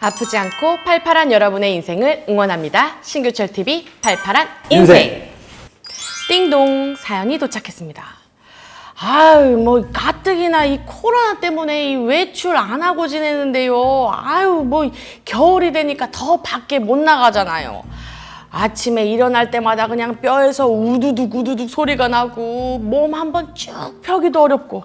아프지 않고 팔팔한 여러분의 인생을 응원합니다. 신규철 TV 팔팔한 인생. 인생. 띵동 사연이 도착했습니다. 아유 뭐 가뜩이나 이 코로나 때문에 이 외출 안 하고 지내는데요. 아유 뭐 겨울이 되니까 더 밖에 못 나가잖아요. 아침에 일어날 때마다 그냥 뼈에서 우두둑 우두둑 소리가 나고 몸 한번 쭉 펴기도 어렵고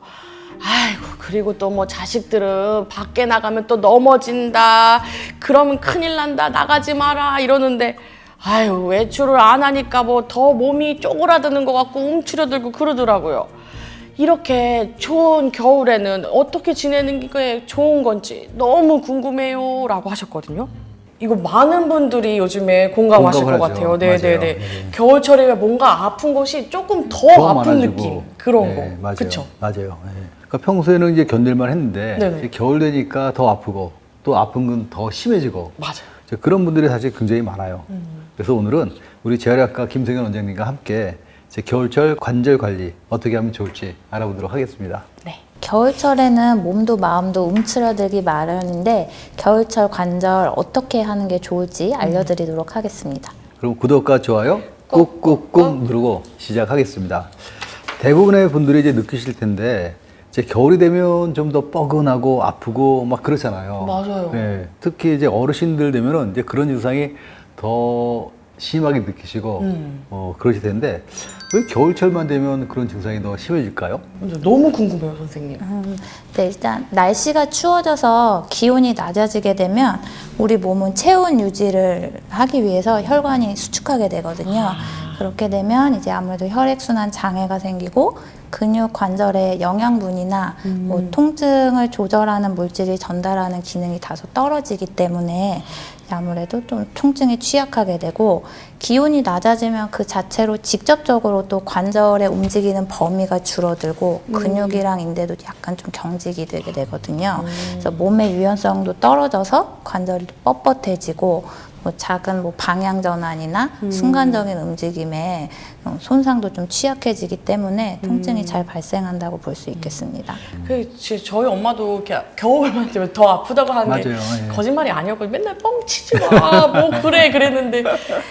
아이고 그리고 또 뭐 자식들은 밖에 나가면 또 넘어진다. 그러면 큰일 난다. 나가지 마라. 이러는데 아유 외출을 안 하니까 뭐 더 몸이 쪼그라드는 것 같고 움츠려들고 그러더라고요. 이렇게 추운 겨울에는 어떻게 지내는 게 좋은 건지 너무 궁금해요. 라고 하셨거든요 이거 많은 분들이 요즘에 공감하실 것 공감을 하죠. 같아요 네네네 맞아요. 네. 겨울철에 뭔가 아픈 것이 조금 더, 더 아픈 많아지고. 느낌 그런 네, 거 맞아요. 그쵸? 맞아요. 예. 그러니까 평소에는 이제 견딜만 했는데 네네. 이제 겨울 되니까 더 아프고 또 아픈 건 더 심해지고 맞아요 이제 그런 분들이 사실 굉장히 많아요. 음. 그래서 오늘은 우리 재활의학과 김성현 원장님과 함께 이제 겨울철 관절 관리 어떻게 하면 좋을지 알아보도록 하겠습니다. 네. 겨울철에는 몸도 마음도 움츠러들기 마련인데 겨울철 관절 어떻게 하는 게 좋을지 알려드리도록 하겠습니다. 그럼 구독과 좋아요 꾹꾹꾹 누르고 시작하겠습니다. 대부분의 분들이 이제 느끼실 텐데 이제 겨울이 되면 좀 더 뻐근하고 아프고 막 그렇잖아요. 맞아요. 네, 특히 이제 어르신들 되면은 이제 그런 증상이 더 심하게 느끼시고 음. 어, 그러실 텐데 왜 겨울철만 되면 그런 증상이 더 심해질까요? 근데 너무 궁금해요 선생님 음, 네, 일단 날씨가 추워져서 기온이 낮아지게 되면 우리 몸은 체온 유지를 하기 위해서 혈관이 수축하게 되거든요. 그렇게 되면 이제 아무래도 혈액순환 장애가 생기고 근육 관절의 영양분이나 뭐 통증을 조절하는 물질이 전달하는 기능이 다소 떨어지기 때문에 아무래도 좀 통증에 취약하게 되고 기온이 낮아지면 그 자체로 직접적으로 또 관절의 움직이는 범위가 줄어들고 근육이랑 인대도 약간 좀 경직이 되게 되거든요. 그래서 몸의 유연성도 떨어져서 관절이 뻣뻣해지고 뭐 작은 뭐 방향 전환이나 순간적인 움직임에 어, 손상도 좀 취약해지기 때문에 통증이 잘 발생한다고 볼 수 있겠습니다. 그 지- 저희 엄마도 이렇게 겨울만 되면 더 아프다고 하는 게 맞아요, 예. 거짓말이 아니었고 맨날 뻥치지 마 뭐 그래 그랬는데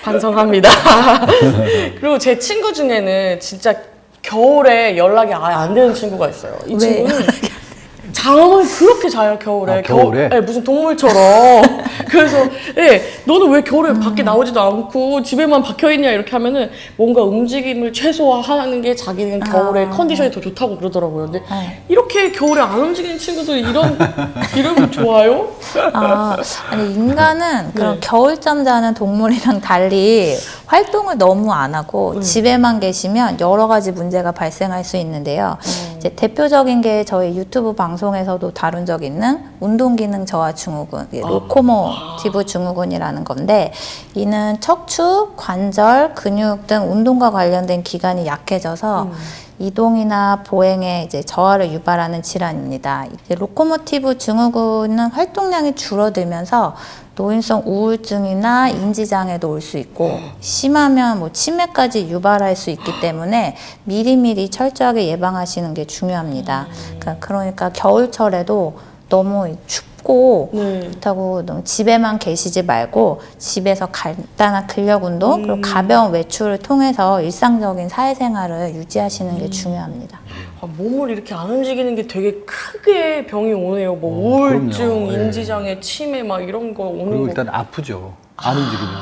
반성합니다. 그리고 제 친구 중에는 진짜 겨울에 연락이 아예 안 되는 친구가 있어요. 이왜 친구는 잠을 그렇게 자요 겨울에. 아, 겨울에? 겨- 네, 무슨 동물처럼 그래서 예 너는 왜 겨울에 밖에 나오지도 않고 집에만 박혀 있냐 이렇게 하면은 뭔가 움직임을 최소화하는 게 자기는 겨울에 컨디션이 더 좋다고 그러더라고요 근데 네. 이렇게 겨울에 안 움직이는 친구들 이런 이러면 좋아요? 아, 아니 인간은 그런 네. 겨울잠 자는 동물이랑 달리 활동을 너무 안 하고 음. 집에만 계시면 여러 가지 문제가 발생할 수 있는데요. 음. 이제 대표적인 게 저희 유튜브 방송에서도 다룬 적 있는 운동 기능 저하 증후군, 이게 로코모티브 증후군이라는 건데 이는 척추, 관절, 근육 등 운동과 관련된 기관이 약해져서 음. 이동이나 보행에 이제 저하를 유발하는 질환입니다. 이제 로코모티브 증후군은 활동량이 줄어들면서 노인성 우울증이나 인지장애도 올 수 있고 심하면 뭐 치매까지 유발할 수 있기 때문에 미리미리 철저하게 예방하시는 게 중요합니다. 그러니까, 그러니까 겨울철에도 너무 춥고 네. 그렇다고 너무 집에만 계시지 말고 집에서 간단한 근력 운동 그리고 가벼운 외출을 통해서 일상적인 사회생활을 유지하시는 게 중요합니다. 아, 몸을 이렇게 안 움직이는 게 되게 크게 병이 오네요. 뭐 어, 우울증, 그럼요. 예. 인지장애, 치매 막 이런 거 오는 그리고 거. 일단 아프죠. 안 움직이면.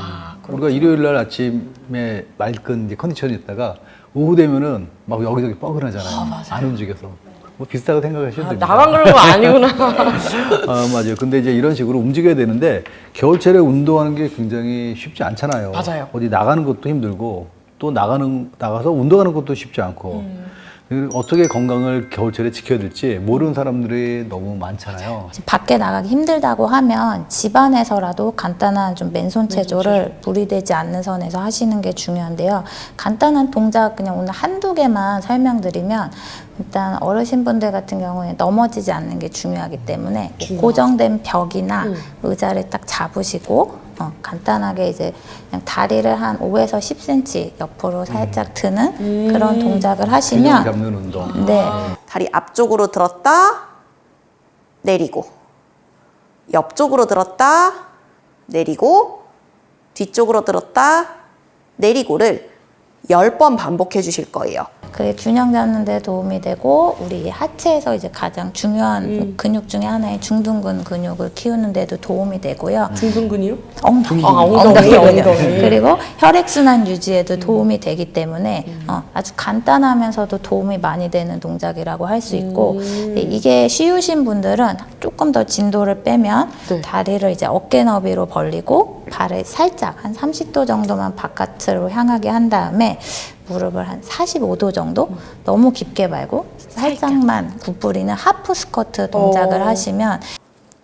우리가 일요일 날 아침에 맑은 이제 컨디션이었다가 오후 되면은 막 여기저기 뻐근하잖아요. 안 움직여서. 뭐 비슷하게 생각하셔도 아, 됩니다. 나만 그런 거 아니구나. 아, 맞아요. 근데 이제 이런 식으로 움직여야 되는데 겨울철에 운동하는 게 굉장히 쉽지 않잖아요. 맞아요. 어디 나가는 것도 힘들고 또 나가는 나가서 운동하는 것도 쉽지 않고 음. 어떻게 건강을 겨울철에 지켜야 될지 모르는 사람들이 너무 많잖아요. 밖에 나가기 힘들다고 하면 집안에서라도 간단한 좀 맨손 체조를 무리되지 않는 선에서 하시는 게 중요한데요. 간단한 동작 그냥 오늘 한두 개만 설명드리면 일단 어르신분들 같은 경우에 넘어지지 않는 게 중요하기 때문에 고정된 벽이나 음. 의자를 딱 잡으시고 어, 간단하게 이제 그냥 다리를 한 5에서 10cm 옆으로 살짝 드는 그런 동작을 균형 하시면 잡는 운동. 네. 다리 앞쪽으로 들었다 내리고. 옆쪽으로 들었다, 내리고, 뒤쪽으로 들었다, 내리고를 10번 반복해 주실 거예요. 그게 균형 잡는 데 도움이 되고 우리 하체에서 이제 가장 중요한 근육 중에 하나인 중둔근 근육을 키우는 데도 도움이 되고요. 중둔근이요? 엉덩이, 아, 엉덩이, 엉덩이. 그리고 혈액순환 유지에도 도움이 되기 때문에 어, 아주 간단하면서도 도움이 많이 되는 동작이라고 할 수 있고 네, 이게 쉬우신 분들은 조금 더 진도를 빼면 네. 다리를 이제 어깨 너비로 벌리고 발을 살짝 한 30도 정도만 바깥으로 향하게 한 다음에 무릎을 한 45도 정도 너무 깊게 말고 살짝만 굽부리는 하프 스쿼트 동작을 어. 하시면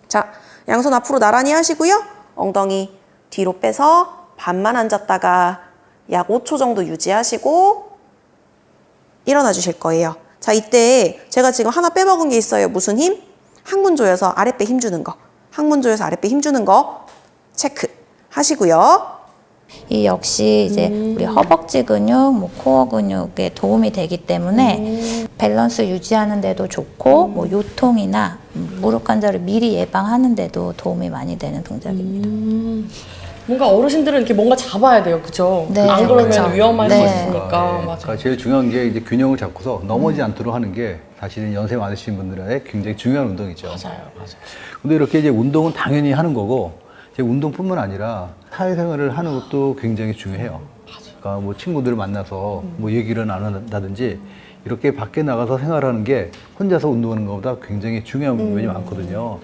자, 양손 앞으로 나란히 하시고요. 엉덩이 뒤로 빼서 반만 앉았다가 약 5초 정도 유지하시고 일어나 주실 거예요. 자, 이때 제가 지금 하나 빼먹은 게 있어요. 무슨 힘? 항문 조여서 아랫배 힘 주는 거. 항문 조여서 아랫배 힘 주는 거 체크 하시고요. 이 역시 이제 우리 허벅지 근육, 뭐 코어 근육에 도움이 되기 때문에 밸런스 유지하는 데도 좋고 뭐 요통이나 무릎 관절을 미리 예방하는 데도 도움이 많이 되는 동작입니다. 뭔가 어르신들은 이렇게 뭔가 잡아야 돼요, 그죠? 네, 안 그러면 그쵸. 위험할 수 네. 있으니까. 네. 맞아. 그러니까 제일 중요한 게 이제 균형을 잡고서 넘어지지 않도록 하는 게 사실은 연세 많으신 분들의 굉장히 중요한 운동이죠. 맞아요, 맞아요. 근데 이렇게 이제 운동은 당연히 하는 거고 이 제 운동뿐만 아니라 사회생활을 하는 것도 굉장히 중요해요. 그러니까 뭐 친구들을 만나서 뭐 얘기를 나눈다든지 이렇게 밖에 나가서 생활하는 게 혼자서 운동하는 것보다 굉장히 중요한 부분이 많거든요.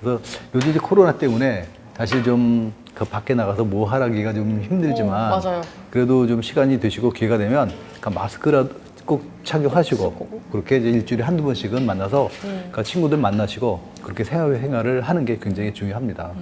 그래서 요즘 이제 코로나 때문에 사실 좀 그 밖에 나가서 뭐 하라기가 좀 힘들지만 어, 맞아요. 그래도 좀 시간이 되시고 기회가 되면 그러니까 마스크라도 꼭 착용하시고 그렇게 이제 일주일에 한두 번씩은 만나서 그러니까 친구들 만나시고 그렇게 생활 생활을 하는 게 굉장히 중요합니다.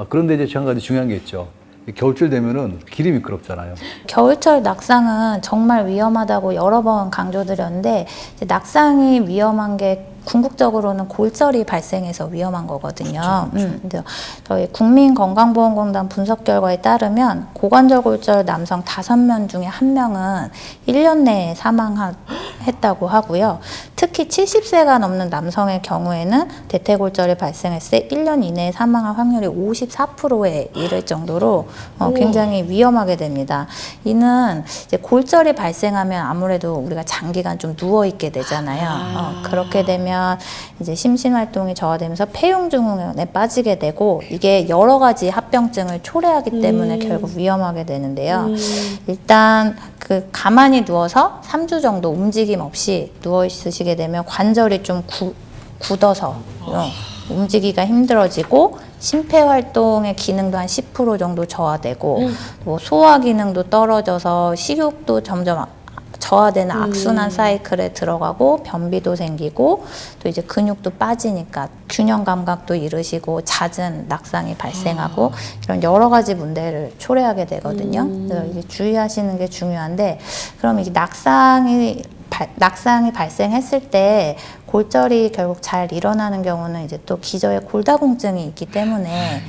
아, 그런데 이제 한 가지 중요한 게 있죠. 이 겨울철 되면은 길이 미끄럽잖아요. 겨울철 낙상은 정말 위험하다고 여러 번 강조드렸는데 낙상이 위험한 게 궁극적으로는 골절이 발생해서 위험한 거거든요. 음, 근데 저희 국민건강보험공단 분석 결과에 따르면 고관절 골절 남성 다섯 명 중에 한 명은 1년 내에 사망했다고 하고요. 특히 70세가 넘는 남성의 경우에는 대퇴골절이 발생했을 때 1년 이내에 사망할 확률이 54%에 이를 정도로 어, 굉장히 위험하게 됩니다. 이는 이제 골절이 발생하면 아무래도 우리가 장기간 좀 누워 있게 되잖아요. 어, 그렇게 되면 이제 심신 활동이 저하되면서 폐용 증후군에 빠지게 되고 이게 여러 가지 합병증을 초래하기 때문에 결국 위험하게 되는데요. 일단 그 가만히 누워서 3주 정도 움직임 없이 누워 있으시게 되면 관절이 좀 구, 굳어서 어, 움직이기가 힘들어지고 심폐 활동의 기능도 한 10% 정도 저하되고 뭐 소화 기능도 떨어져서 식욕도 점점 아- 저하되는 악순환 사이클에 들어가고 변비도 생기고 또 이제 근육도 빠지니까 균형 감각도 잃으시고 잦은 낙상이 발생하고 이런 여러 가지 문제를 초래하게 되거든요. 그래서 이게 주의하시는 게 중요한데 그럼 이게 낙상이 발- 낙상이 발생했을 때 골절이 결국 잘 일어나는 경우는 이제 또 기저에 골다공증이 있기 때문에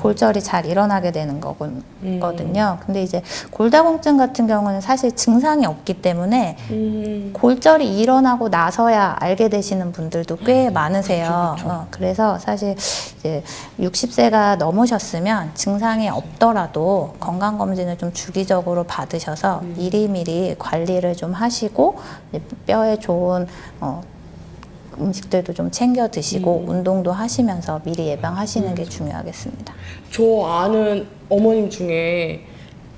골절이 잘 일어나게 되는 거거든요. 근데 이제 골다공증 같은 경우는 사실 증상이 없기 때문에 음, 골절이 일어나고 나서야 알게 되시는 분들도 꽤 많으세요. 어, 그래서 사실 이제 60세가 넘으셨으면 증상이 없더라도 건강검진을 좀 주기적으로 받으셔서 미리미리 관리를 좀 하시고 뼈에 좋은 어, 음식들도 좀 챙겨 드시고 운동도 하시면서 미리 예방하시는 게 중요하겠습니다. 저 아는 어머님 중에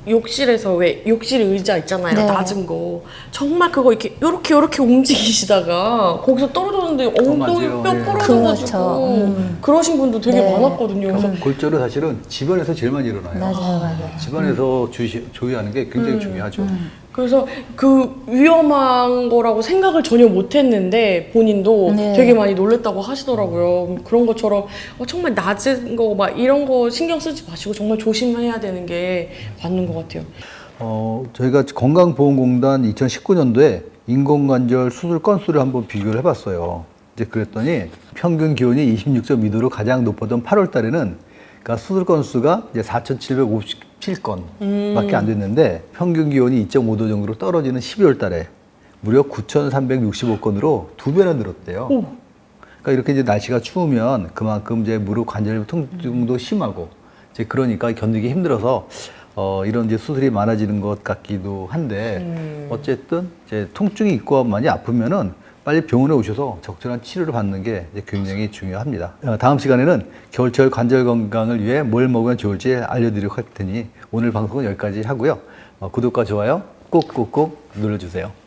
욕실에서 왜 욕실 의자 있잖아요 네. 낮은 거 정말 그거 이렇게 요렇게 요렇게 움직이시다가 거기서 떨어졌는데 엉덩이 맞아요. 뼈 예. 부러져가지고 그렇죠. 음. 그러신 분도 되게 네. 많았거든요 그래서 골절은 사실은 집안에서 제일 많이 일어나요. 맞아요, 맞아요. 집안에서 주시, 조의하는 게 굉장히 중요하죠. 그래서 그 위험한 거라고 생각을 전혀 못 했는데 본인도 네. 되게 많이 놀랬다고 하시더라고요. 그런 것처럼 어, 정말 낮은 거 막 이런 거 신경 쓰지 마시고 정말 조심해야 되는 게 맞는 것 같아요. 어, 저희가 건강보험공단 2019년도에 인공관절 수술 건수를 한번 비교를 해봤어요. 이제 그랬더니 평균 기온이 26.2도로 가장 높았던 8월 달에는 그러니까 수술 건수가 이제 4,757건 밖에 안 됐는데 평균 기온이 2.5도 정도로 떨어지는 12월 달에 무려 9,365건으로 두 배나 늘었대요. 그러니까 이렇게 이제 날씨가 추우면 그만큼 이제 무릎 관절 통증도 심하고 이제 그러니까 견디기 힘들어서 어, 이런 이제 수술이 많아지는 것 같기도 한데 어쨌든 이제 통증이 있고 많이 아프면은 빨리 병원에 오셔서 적절한 치료를 받는 게 굉장히 중요합니다. 어, 다음 시간에는 겨울철 관절 건강을 위해 뭘 먹으면 좋을지 알려드리도록 할 테니 오늘 방송은 여기까지 하고요. 어, 구독과 좋아요 꼭 꼭꼭 눌러주세요.